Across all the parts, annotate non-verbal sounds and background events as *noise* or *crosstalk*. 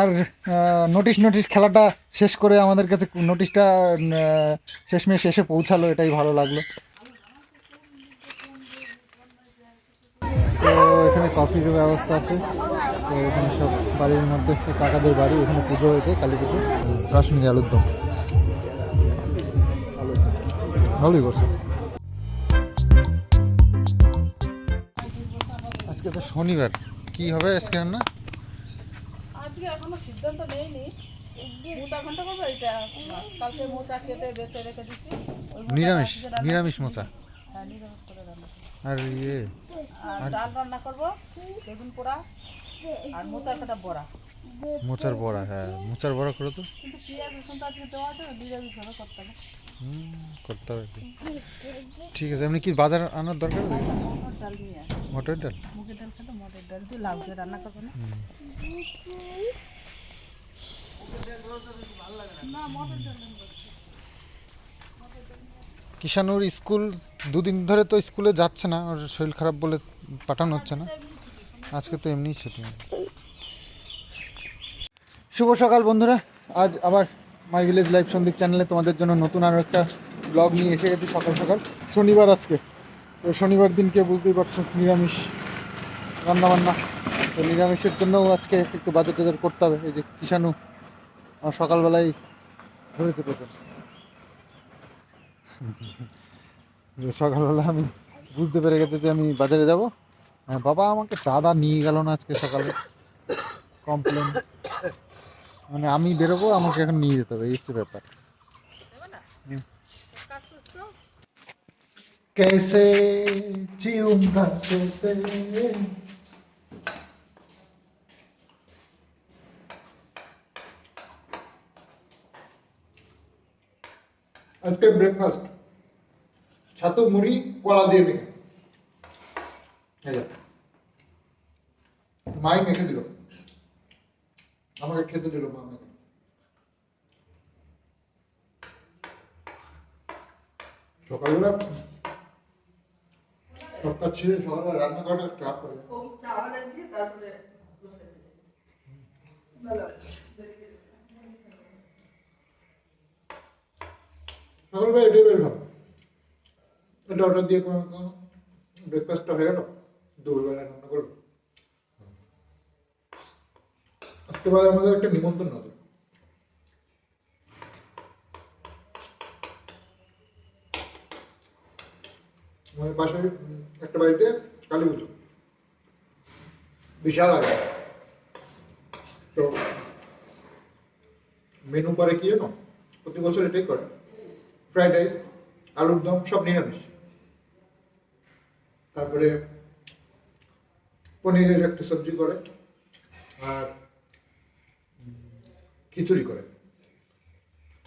আর notice notice খেলাটা শেষ করে আমাদের কাছে নোটিশটা শেষমেশ শেষে পৌঁছালো এটাই ভালো লাগল। তো এখানে কফির ব্যবস্থা আছে। তো এখানে সব বাড়ির মধ্যে কাকাদের বাড়ি এখানে পুজো হয়েছে কালী পুজো। কাশ্মীরি আলুর দম। ভালোই করছে। আজকে তো শনিবার। কি হবে আজকে রান্না? আজকে এখনও সিদ্ধান্ত নেইনি। মোচা ঘণ্টা করব এটা? কালকে মোচা কেটে বেঁচে রেখে দিচ্ছি নিরামিষ নিরামিষ মোচা। হ্যাঁ নিরামিষ করে রান্না আর ইয়ে আর ডাল রান্না করব বেগুন পোড়া আর মোচার কাটা বড়া। মোচার বড়া হ্যাঁ মোচার বড়া করে তো। কিন্তু পেঁয়াজ রসুন তো আজকে দেওয়া আছে নিরামিষ ভাবে করতে হবে। করতে হবে ঠিক আছে, এমনি কি বাজার আনার দরকার আছে? ডাল। মুগের ডাল। কিষানুর স্কুল, দুদিন ধরে তো স্কুলে যাচ্ছে না, ওর শরীর খারাপ বলে পাঠানো হচ্ছে না। আজকে তো এমনিই ছুটি। শুভ সকাল বন্ধুরা, আজ আবার মাই ভিলেজ লাইফ সন্দীপ চ্যানেলে তোমাদের জন্য নতুন আরও একটা ব্লগ নিয়ে এসে গেছি সকাল সকাল। শনিবার আজকে। তো শনিবার দিনকে বুঝতেই পারছ, নিরামিষ রান্নাবান্না। তো নিরামিষের জন্যও আজকে একটু বাজার টাজার করতে হবে। এই যে কিষানু আমার সকালবেলায় ধরেছে প্রচুর সকালবেলা আমি বুঝতে পেরে গেছে যে আমি বাজারে যাব। হ্যাঁ বাবা আমাকে দাদা নিয়ে গেল না আজকে সকালে। কমপ্লেন। মানে আমি বেরোবো আমাকে এখন নিয়ে যেতে হবে এই হচ্ছে ব্যাপার হুম। कैसे जीऊंगा कैसे আজকে ব্রেকফাস্ট ছাতু মুড়ি কলা দিয়ে মেখে এই যে। মাই মেখে দিল আমাকে খেতে দিল মা সকালবেলা ছেড়ে সকালবেলা রান্না। সকালবেলা এটাই বের ভালো এটা অর্ডার দিয়ে কোনো ব্রেকফাস্টটা হয়ে গেল। দুপুরবেলা রান্না করল বাদে আমাদের একটা নিমন্ত্রণ আছে আমাদের একটা বাড়িতে কালী পুজো। বিশাল আগে তো মেনু করে কি জানো? প্রতি বছর এটাই করে। ফ্রাইড রাইস আলুর দম, সব নিরামিষ। তারপরে পনিরের একটা সবজি করে। আর খিচুড়ি করে।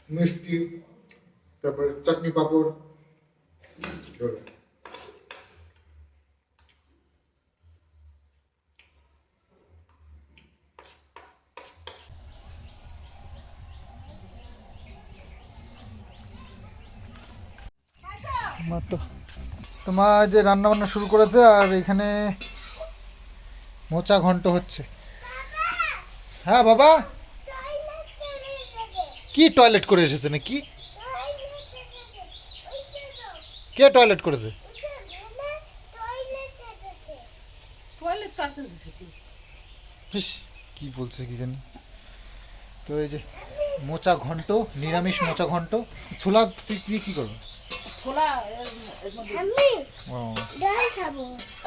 মিষ্টি, তারপরে চাটনি পাঁপড়। তোমার যে রান্না বান্না শুরু করেছে আর এখানে মোচা ঘন্ট হচ্ছে। হ্যাঁ বাবা? কি টয়লেট করে এসেছে নাকি? কে টয়লেট করেছে? কি? বলছে কি জানি? তো এই যে মোচা ঘন্ট নিরামিষ মোচা ঘন্ট ছোলা তুই কি করবে?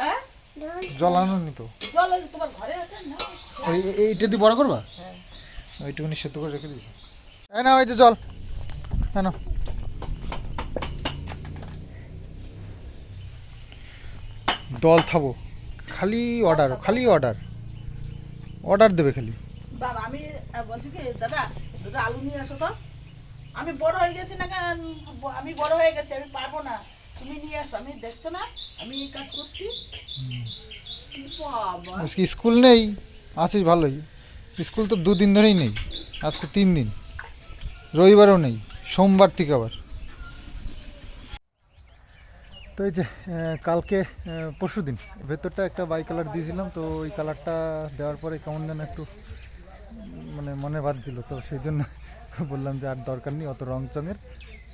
হ্যাঁ? জল আনো নি তো। জল ওই তোমার ঘরে আছে না? ওই এইটা দিয়ে বড় করবা? হ্যাঁ। ওইটুকুনি সেদ্ধ করে রেখে দিয়েছি। এই না ওই যে জল। কেন দল থাবো। খালি অর্ডার খালি অর্ডার অর্ডার দেবে খালি। বাবা আমি বলছি কি দাদা দুটো আলু নিয়ে আসো তো। আমি বড় হয়ে গেছি না আমি বড় হয়ে গেছি আমি পারব না। তুমি নিয়ে আসো আমি দেখছ না আমি এই কাজ করছি। স্কুল নেই আছিস ভালোই। স্কুল তো দুদিন ধরেই নেই আজকে তিন দিন। রবিবারও নেই, সোমবার থেকে আবার। তো এই যে কালকে পরশু দিন ভেতরটা একটা বাই কালার দিয়েছিলাম, তো ওই কালারটা দেওয়ার পরে কেমন যেন একটু মানে মনে বাজছিল তো সেই জন্য বললাম যে আর দরকার নেই, অত রং চঙের।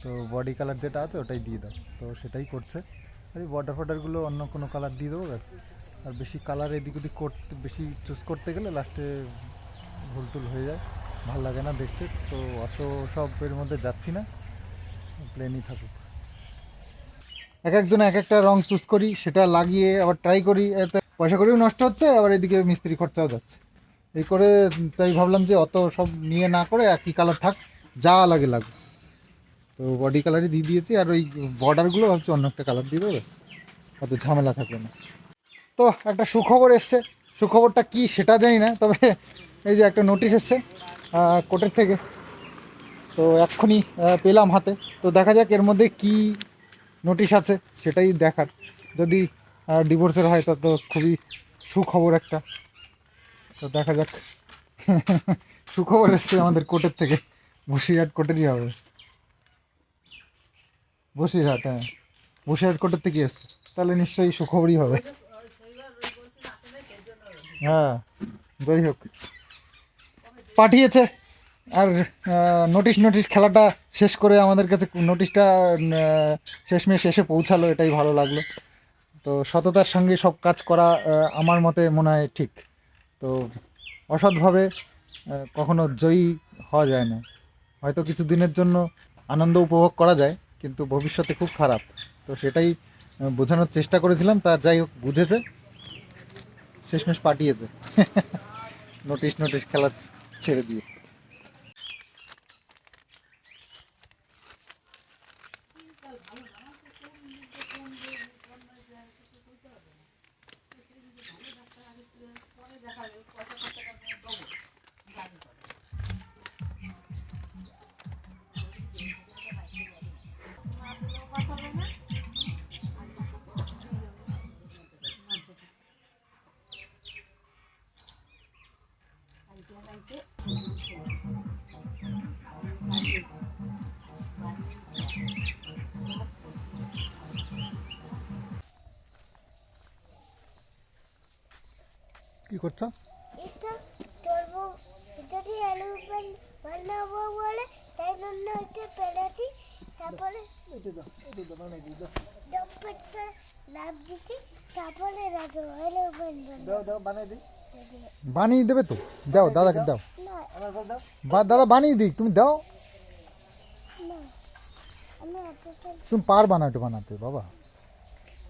তো বডি কালার যেটা আছে ওটাই দিয়ে দাও, তো সেটাই করছে। এই বর্ডার ফর্ডারগুলো অন্য কোনো কালার দিয়ে দেবো, ব্যাস। আর বেশি কালার এদিক ওদিক করতে, বেশি চুজ করতে গেলে লাস্টে ভুল টুল হয়ে যায়। ভালো লাগে না দেখতে, তো অত সবের মধ্যে যাচ্ছি না প্লেনই থাকুক। এক একজন এক একটা রং চুজ করি, সেটা লাগিয়ে আবার ট্রাই করি, এতে পয়সা করেও নষ্ট হচ্ছে, আবার এদিকে মিস্ত্রি খরচাও যাচ্ছে। এই করে তাই ভাবলাম যে অত সব নিয়ে না করে একই কালার থাক, যা লাগে লাগুক। তো বডি কালারই দিয়ে দিয়েছি, আর ওই বর্ডারগুলো ভাবছি অন্য একটা কালার দিয়ে দেবো। অত ঝামেলা থাকবে না। তো একটা সুখবর এসছে, সুখবরটা কি সেটা জানি না, তবে এই যে একটা নোটিশ এসছে কোর্টের থেকে। তো এক্ষুনি পেলাম হাতে। তো দেখা যাক এর মধ্যে কি নোটিশ আছে, সেটাই দেখার। যদি ডিভোর্সের হয়, তা তো খুবই সুখবর একটা। তো দেখা যাক। *laughs* সুখবর এসছে আমাদের কোর্টের থেকে। বসিরহাট কোর্টেরই হবে। বসিরহাট হ্যাঁ। বসিরহাট কোর্টের থেকে এসছে। তাহলে নিশ্চয়ই সুখবরই হবে। হ্যাঁ যাই হোক। পাঠিয়েছে। আর নোটিশ নোটিশ খেলাটা শেষ করে আমাদের কাছে নোটিশটা শেষমেশ এসে পৌঁছালো, এটাই ভালো লাগল। তো সততার সঙ্গে সব কাজ করা আমার মতে মনে হয় ঠিক। তো অসৎভাবে কখনো জয়ী হওয়া যায় না। হয়তো কিছু দিনের জন্য আনন্দ উপভোগ করা যায়, কিন্তু ভবিষ্যতে খুব খারাপ। তো সেটাই বোঝানোর চেষ্টা করেছিলাম, তা যাই হোক, বুঝেছে। শেষমেশ পাঠিয়েছে। *laughs* নোটিশ নোটিশ খেলা ছেড়ে দিয়ে কি করছ? এটা করব এটা আলু বানাবো বলে তাই জন্য এটা পেলাটি তারপরে ডম্পেটটা লাভ দিচ্ছি তারপরে রাখব আলু পেন বানাবো বানিয়ে দেবে তো? দাও দাদাকে দাও। বা দাদা বানিয়ে দিক তুমি দাও। না আমি এতটা তুমি পারবা না একটু বানাতে বাবা।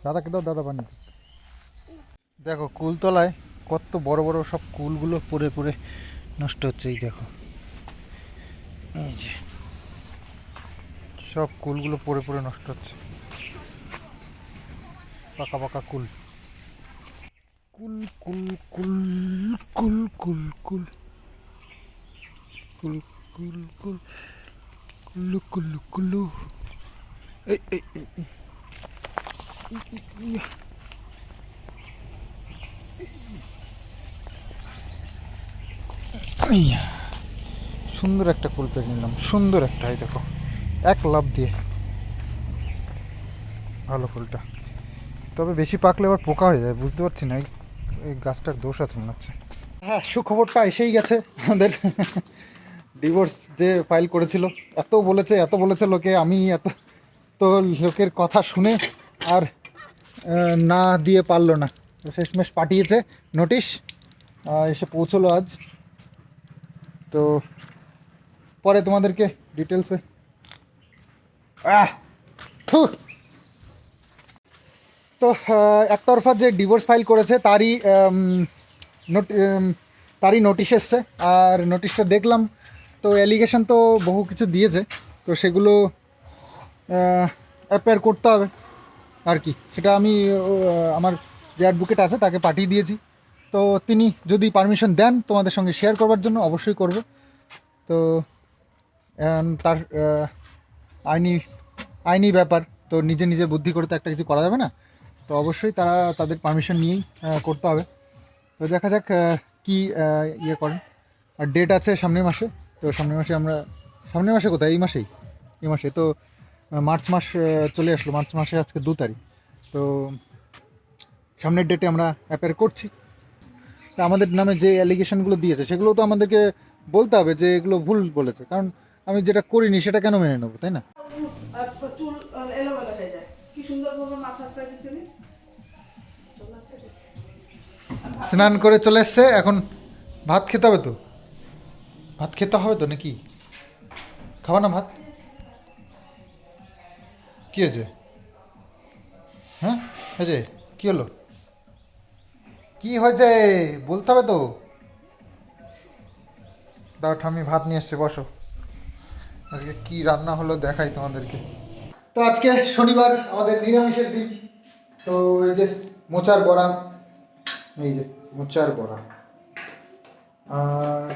দাদাকে দাও দাদা বানিয়ে দিক। দেখো কুলতলায় কত বড় বড় সব কুলগুলো পড়ে পড়ে নষ্ট হচ্ছে, এই দেখো। এই যে। সব কুলগুলো পড়ে পড়ে নষ্ট হচ্ছে। পাকা পাকা কুল। কুল কুল কুল কুল কুল কুল। কুল কুল কুল। কুল্লু কুল্লু কুল্লু। এই এই এই, এই। ই, ই, ইয়া। ইয়া। সুন্দর একটা কুল পেয়ে নিলাম, সুন্দর একটা, এই দেখো, এক লাভ দিয়ে। ভালো ফুলটা তবে বেশি পাকলে আবার পোকা হয়ে যায়, বুঝতে পারছি না, এই- গাছটার দোষ আছে মনে হচ্ছে। হ্যাঁ সুখবরটা এসেই গেছে আমাদের ডিভোর্স যে ফাইল করেছিল। এত বলেছে এত বলেছে লোকে, আমি এত, তো লোকের কথা শুনে আর না দিয়ে পারল না। শেষমেশ পাঠিয়েছে নোটিশ এসে পৌঁছলো আজ। তো পরে তোমাদেরকে ডিটেলসে। তো একতরফা যে ডিভোর্স ফাইল করেছে, তারই তারই নোটিশ এসছে। আর নোটিশটা দেখলাম, তো অ্যালিগেশন তো বহু কিছু দিয়েছে। তো সেগুলো অ্যাপেয়ার করতে হবে। আর কি, সেটা আমি আমার যে অ্যাডভোকেট আছে, তাকে পাঠিয়ে দিয়েছি। তো তিনি যদি পারমিশন দেন তোমাদের সঙ্গে শেয়ার করবার জন্য, অবশ্যই করব। তো তার আইনি আইনি ব্যাপার, তো নিজে নিজে বুদ্ধি করে তো একটা কিছু করা যাবে না? তো অবশ্যই তারা তাদের পারমিশন নিয়েই করতে হবে। তো দেখা যাক কি ইয়ে করেন। আর ডেট আছে সামনের মাসে, তো সামনের মাসে আমরা, সামনের মাসে কোথায়? এই মাসেই, এই মাসে। তো মার্চ মাস চলে আসলো। মার্চ মাসে আজকে দু তারিখ। তো, সামনের ডেটে আমরা অ্যাপেয়ার করছি। আমাদের নামে যে অ্যালিগেশনগুলো দিয়েছে সেগুলো তো আমাদেরকে বলতে হবে যে এগুলো ভুল বলেছে। কারণ আমি যেটা করিনি সেটা কেন মেনে নেব তাই না? চুল এলোমেলো হয়ে যায়। কি সুন্দর ভাবে মাথা স্নান করে চলে এসছে এখন ভাত খেতে হবে তো? ভাত খেতে হবে তো নাকি? খাওয়া না ভাত? কি হয়েছে? হ্যাঁ? হয়েছে কি হলো? কি হয়েছে? বলতে হবে তো। দাও ঠামি ভাত নিয়ে এসছে বসো। আজকে কি রান্না হলো দেখাই তোমাদেরকে। তো আজকে শনিবার, আমাদের নিরামিষের দিন। তো এই যে মোচার বড়া, এই যে মোচার বড়া। আর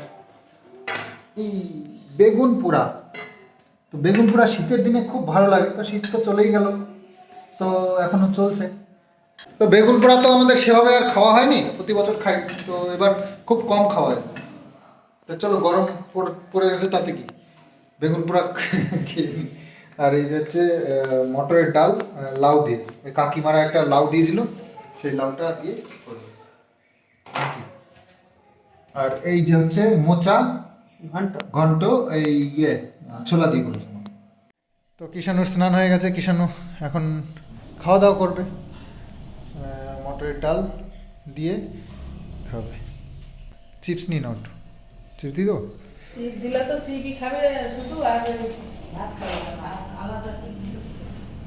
এই বেগুন পোড়া। তো বেগুন পোড়া শীতের দিনে খুব ভালো লাগে, তো শীত তো চলেই গেল। তো এখনও চলছে। তো বেগুন পোড়া তো আমাদের সেভাবে আর খাওয়া হয়নি প্রতি বছর খাই তো এবার খুব কম খাওয়া হয়। তো চলো গরম পড়- গেছে তাতে কি? বেগুন পোড়া *laughs* আর এই হচ্ছে মটরের ডাল লাউ দিয়ে। কাকিমারা একটা লাউ দিয়েছিল সেই লাউটা দিয়ে আর এই যে হচ্ছে মোচা ঘণ্টা। ঘন্ট এই ইয়ে ছোলা দিয়ে করেছে। তো কিষানুর স্নান হয়ে গেছে কিষানু এখন খাওয়া দাওয়া করবে। আহ, মটরের ডাল দিয়ে খাবে চিপস নিয়ে নাও একটু চিপস দিয়ে দেবো চিপ দিলে তো চিপই খাবে শুধু আর ভাত খাবে না, আর আলাদা চিপ দিলে।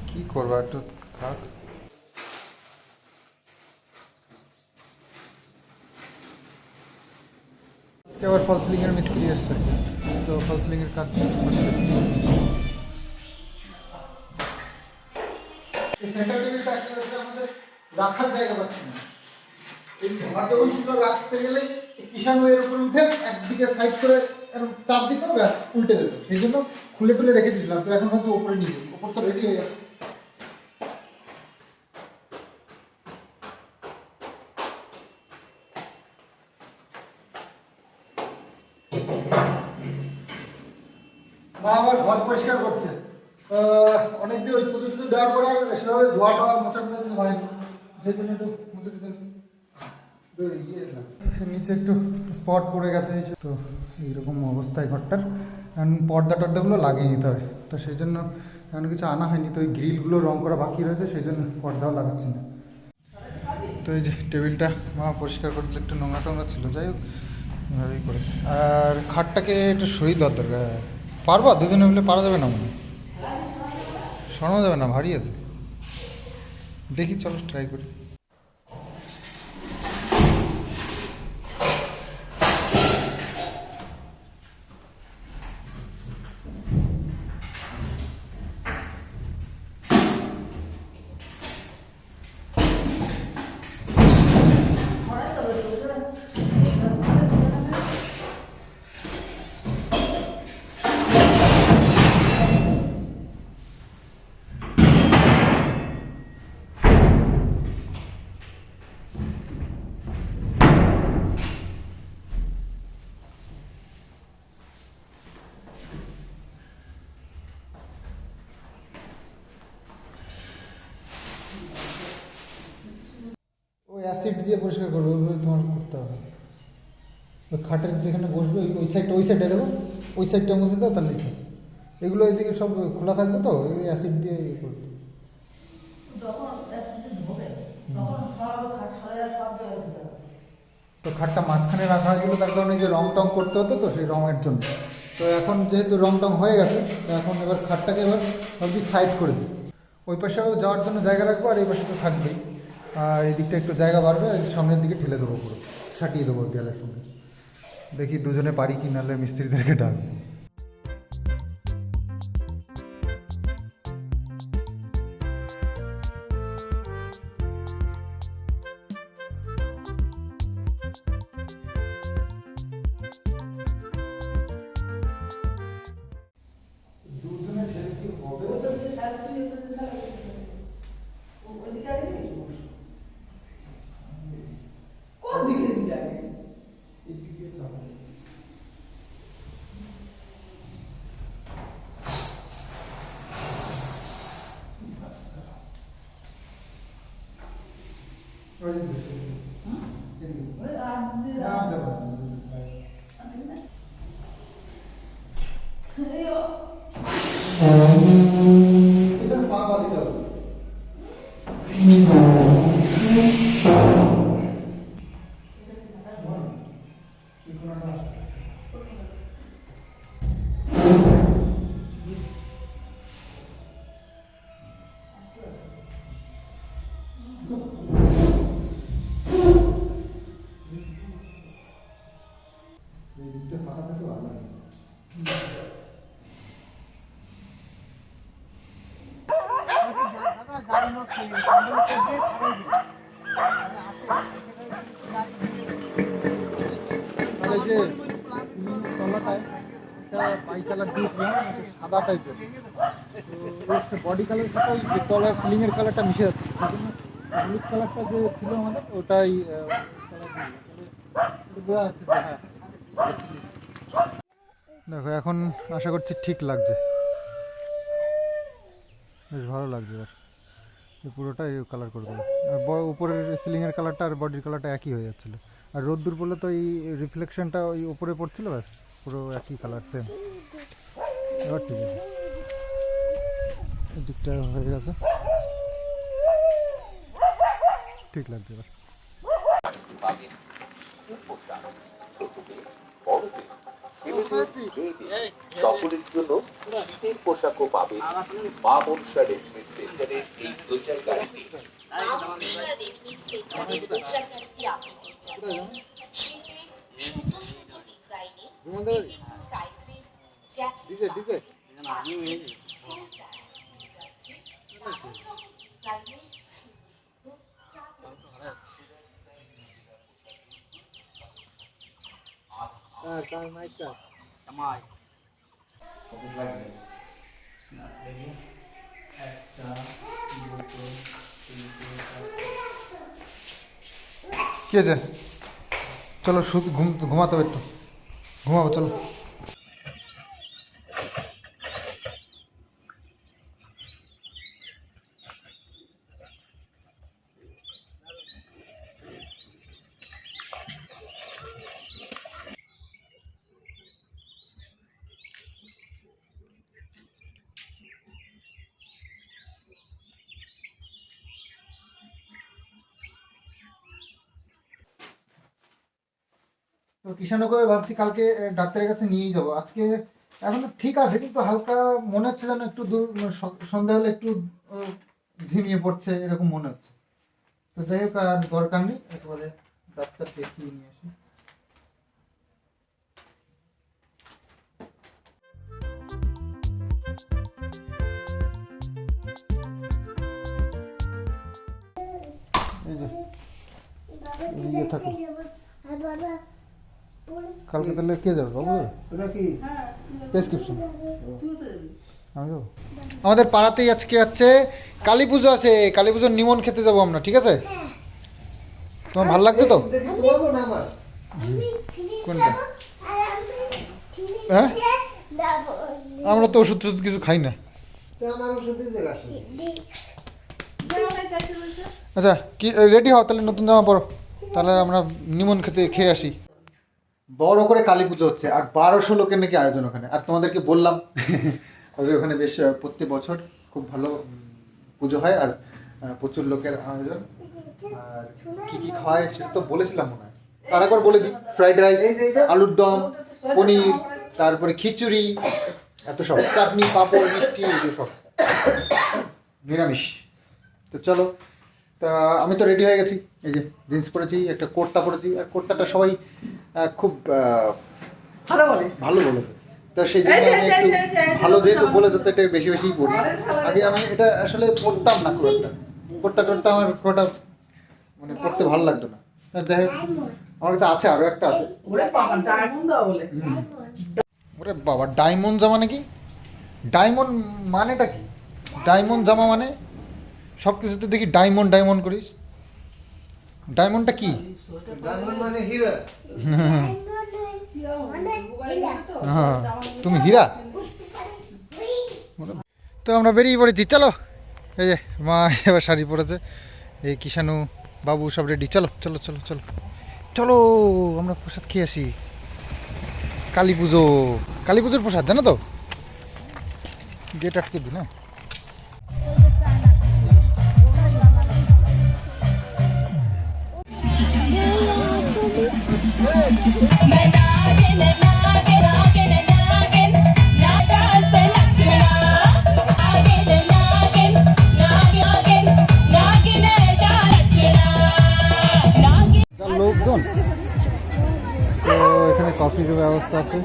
কি করবা একটু খাক আজকে আবার ফল সিলিং এর মিস্ত্রি এসছে তো ফল সিলিং এর কাজ হচ্ছে এই সেন্টার টেবিলটা কি হচ্ছে আমাদের রাখার জায়গা পাচ্ছি না। এই ঘর যখন ছিল, রাখতে গেলে কিষান এর উপরে উঠে একদিকে সাইড করে চাপ দিত ব্যাস, উল্টে যেত সেই জন্য খুলে টুলে রেখে দিয়েছিলাম। তো এখন হচ্ছে উপরে নিয়ে উপর তো রেডি হয়ে যাচ্ছে মা আবার ঘর পরিষ্কার করছে। অনেকদিন ওই পুজো টুজো দেওয়ার পরে সেভাবে ধোয়া টোয়া মোছা টোচা কিছু হয়নি। নিচে একটু স্পট পড়ে গেছে তো এইরকম অবস্থায় ঘরটার। পর্দা টর্দাগুলো লাগিয়ে নিতে হবে তো সেই জন্য এমন কিছু আনা হয়নি। তো ওই গ্রিলগুলো রং করা বাকি রয়েছে, সেই জন্য পর্দাও লাগাচ্ছি না। তো এই যে টেবিলটা মা পরিষ্কার করে দিলে একটু নোংরা টোংরা ছিল, যাই হোক, এভাবেই করে আর খাটটাকে একটু সরিয়ে দেওয়ার দরকার। পারবা? দুজনে মিলে পারা যাবে না মনে? সরানো যাবে না, ভারী আছে। দেখি চলো ট্রাই করি। অ্যাসিড দিয়ে পরিষ্কার করবে ওইভাবে তোমার করতে হবে। ওই খাটের যেখানে বসবে ওই ওই সাইডটা ওই সাইডে দেখো ওই সাইডটা মুছে দাও তাহলে ঠিক এগুলো এদিকে সব খোলা থাকবে তো ওই অ্যাসিড দিয়ে ইয়ে করবে। তো খাটটা মাঝখানে রাখা হয়েছিল তার কারণে যে রং টং করতে হতো তো সেই রঙের জন্য। তো এখন যেহেতু রং টং হয়ে গেছে তো এখন এবার খাটটাকে এবার ভাবছি সাইড করে দিই। ওই পাশেও যাওয়ার জন্য জায়গা রাখব আর এই পাশে তো থাকবেই। এই দিকটা একটু জায়গা বাড়বে সামনের দিকে ঠেলে দেবো পুরো সাটিয়ে দেবো দেয়ালের সঙ্গে। দেখি দুজনে পারি কি নাহলে মিস্ত্রিদেরকে ডাকবো Mm-hmm. যে বাই কালার সাদা টাইপের বডি তলার সিলিং এর কালারটা মিশে যাচ্ছে। হলুদ কালারটা যে ওটাই হ্যাঁ দেখো, এখন আশা করছি ঠিক লাগছে। বেশ ভালো লাগছে এই পুরোটা কালার করে দেবো আর উপরের সিলিংয়ের কালারটা আর বডির কালারটা একই হয়ে যাচ্ছিল। আর রোদ্দুর পড়লে তো এই রিফ্লেকশনটা ওই উপরে পড়ছিল ব্যাস, পুরো একই কালার সেম এবার ঠিক আছে। দিকটা হয়ে গেছে। ঠিক লাগছে এবার। সকলের জন্য শীতের পোশাকও পাবে মা মনসা রেডিমেড সেন্টারের এই প্রচার গাড়িতে রেডিমেড সেন্টারে যে কি আছে চলো শুধু ঘুম ঘুমাতে হবে একটু। ঘুমাবো চলো। তো কিষানকে ভাবছি কালকে ডাক্তারের কাছে নিয়েই যাব। আজকে এখন তো ঠিক আছে কিন্তু হালকা মনে হচ্ছে যেন একটু দূর মানে সন্ধ্যা হলে একটু ঝিমিয়ে পড়ছে এরকম মনে হচ্ছে। তো যাই হোক আর দরকার নেই একেবারে ডাক্তার দেখিয়ে নিয়ে আসি। এই যে থাকো কালকে তাহলে কে যাবে বাবু? যাবে প্রেসক্রিপশন আমি যাব। আমাদের পাড়াতেই আজকে আছে কালী পুজো আছে। কালী পুজোর নিমন খেতে যাব আমরা ঠিক আছে? তোমার ভালো লাগছে তো? কোনটা? যাব আর আমি ফিরে হ্যাঁ? আমরা তো ওষুধ টষুধ কিছু খাই না। আচ্ছা কি রেডি হও তাহলে নতুন জামা পরো। তাহলে আমরা নিমন খেতে খেয়ে আসি। বড় করে কালী পুজো হচ্ছে, আর বারোশো লোকের নাকি আয়োজন ওখানে। আর তোমাদেরকে বললাম ওখানে বেশ প্রত্যেক বছর খুব ভালো পুজো হয়, আর প্রচুর লোকের আয়োজন। আর কি কি খাওয়ায় সেটা তো বলেছিলাম মনে হয়। তার একবার বলে দিই, ফ্রাইড রাইস, আলুর দম, পনির, তারপরে খিচুড়ি, এত সব। চাটনি, পাঁপড়, মিষ্টি এগুলো সব। নিরামিষ। তো চলো তা আমি তো রেডি হয়ে গেছি। এই যে জিন্স পরেছি একটা কোটটা পরেছি। আর কোটটাটা সবাই খুব ভালো বলে। ভালো বলেছে। তো সেই জন্য আমি একটু ভালো যেহেতু বলেছে তো এটা বেশি বেশিই পড়ি আগে আমি এটা আসলে পড়তাম না খুব একটা। কোটটা টোটটা আমার কোটা মানে পড়তে ভালো লাগতো না। যাই হোক আমার কাছে আছে আরও একটা আছে। ওরে বাবা ডায়মন্ড দাও বলে। ওরে বাবা ডায়মন্ড জামা নাকি? ডায়মন্ড মানেটা কি? ডায়মন্ড জামা মানে সব কিছুতে দেখি ডায়মন্ড ডায়মন্ড করিস। ডায়মন্ডটা কি? হ্যাঁ তুমি হীরা? তো আমরা বেরিয়ে পড়েছি চলো। এই যে মা এবার শাড়ি পরেছে। এই কিষানু বাবু সব রেডি চলো চলো চলো চলো। চলো আমরা প্রসাদ খেয়ে আসি। কালী পুজো। কালী পুজোর প্রসাদ জানো তো? গেট আটকে দি না? লোকজন? তো এখানে কফির ব্যবস্থা আছে।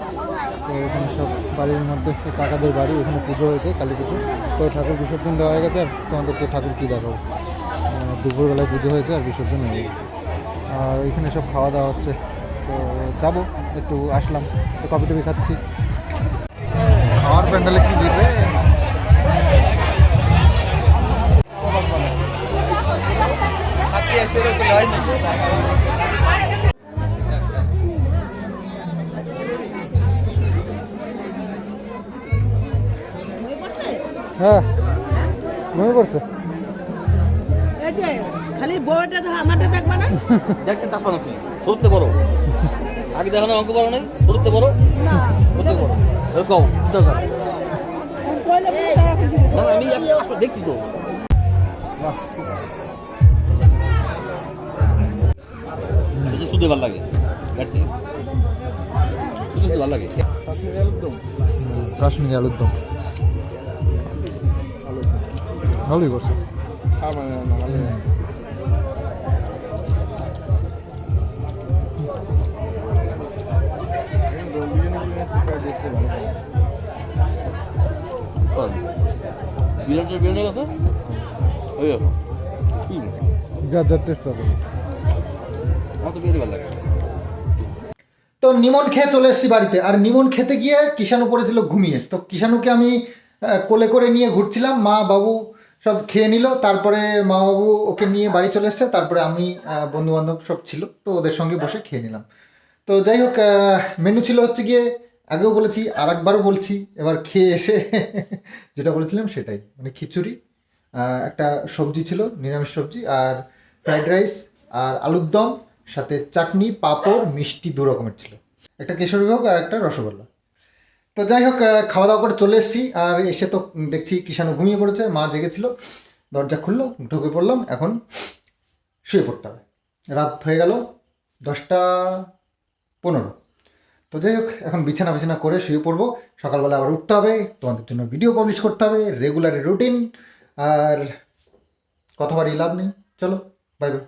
তো এখানে সব বাড়ির মধ্যে কাকাদের বাড়ি, এখানে পুজো হয়েছে কালী পুজো। তো ঠাকুর বিসর্জন দেওয়া হয়ে গেছে, আর তোমাদেরকে ঠাকুর কী দেখাবো? দুপুরবেলায় পুজো হয়েছে আর বিসর্জন হয়ে গেছে। আর এখানে সব খাওয়া দাওয়া হচ্ছে। তো যাব একটু আসলাম তো কফি টফি খাচ্ছি। খাওয়ার প্যান্ডেলে কি দিবে? হ্যাঁ ঘুমিয়ে পড়ছে। এই যে খালি বউটা তো আমারটা দেখবা না? দেখতে আছে সরতে বড় আগে দেখানো অঙ্ক বড় নাই? সরতে বড় সরতে বড় এরকম দরকার। না, আমি দেখছি তো। শুধু শুধু ভালো লাগে শুধু শুধু ভালো লাগে। কাশ্মীরি আলুর দম। ভালোই করছে। বিরিয়ানি বিরিয়ানি কথা ওই দেখো। হুম, যার যার টেস্ট হবে আমার তো বিরিয়ানি ভালো লাগে তো নিমন খেয়ে চলে এসেছি বাড়িতে। আর নিমন খেতে গিয়ে কিষাণু পড়েছিল ঘুমিয়ে। তো কিষাণুকে আমি কোলে করে নিয়ে ঘুরছিলাম। মা বাবু সব খেয়ে নিল। তারপরে মা বাবু ওকে নিয়ে বাড়ি চলে এসছে। তারপরে আমি বন্ধু বান্ধব সব ছিল। তো ওদের সঙ্গে বসে খেয়ে নিলাম। তো যাই হোক মেনু ছিল হচ্ছে গিয়ে আগেও বলেছি আর একবারও বলছি, এবার খেয়ে এসে *laughs* যেটা বলেছিলাম সেটাই। মানে খিচুড়ি একটা সবজি ছিল, নিরামিষ সবজি, আর ফ্রাইড রাইস, আর আলুর দম, সাথে চাটনি, পাঁপড়, মিষ্টি, দু রকমের ছিল। একটা কেশরী ভোগ আর একটা রসগোল্লা। তো যাই হোক খাওয়া দাওয়া করে চলে এসেছি, আর এসে তো দেখছি কিষাণু ঘুমিয়ে পড়েছে, মা জেগেছিল, দরজা খুললো, ঢুকে পড়লাম, এখন শুয়ে পড়তে হবে। রাত হয়ে গেল দশটা পনেরো। তো যাই হোক, এখন বিছানা বিছানা করে শুয়ে পড়ব। সকালবেলা আবার উঠতে হবে, তোমাদের জন্য ভিডিও পাবলিশ করতে হবে রেগুলার রুটিন আর কথা বাড়ি লাভ নেই। চলো বাই বাই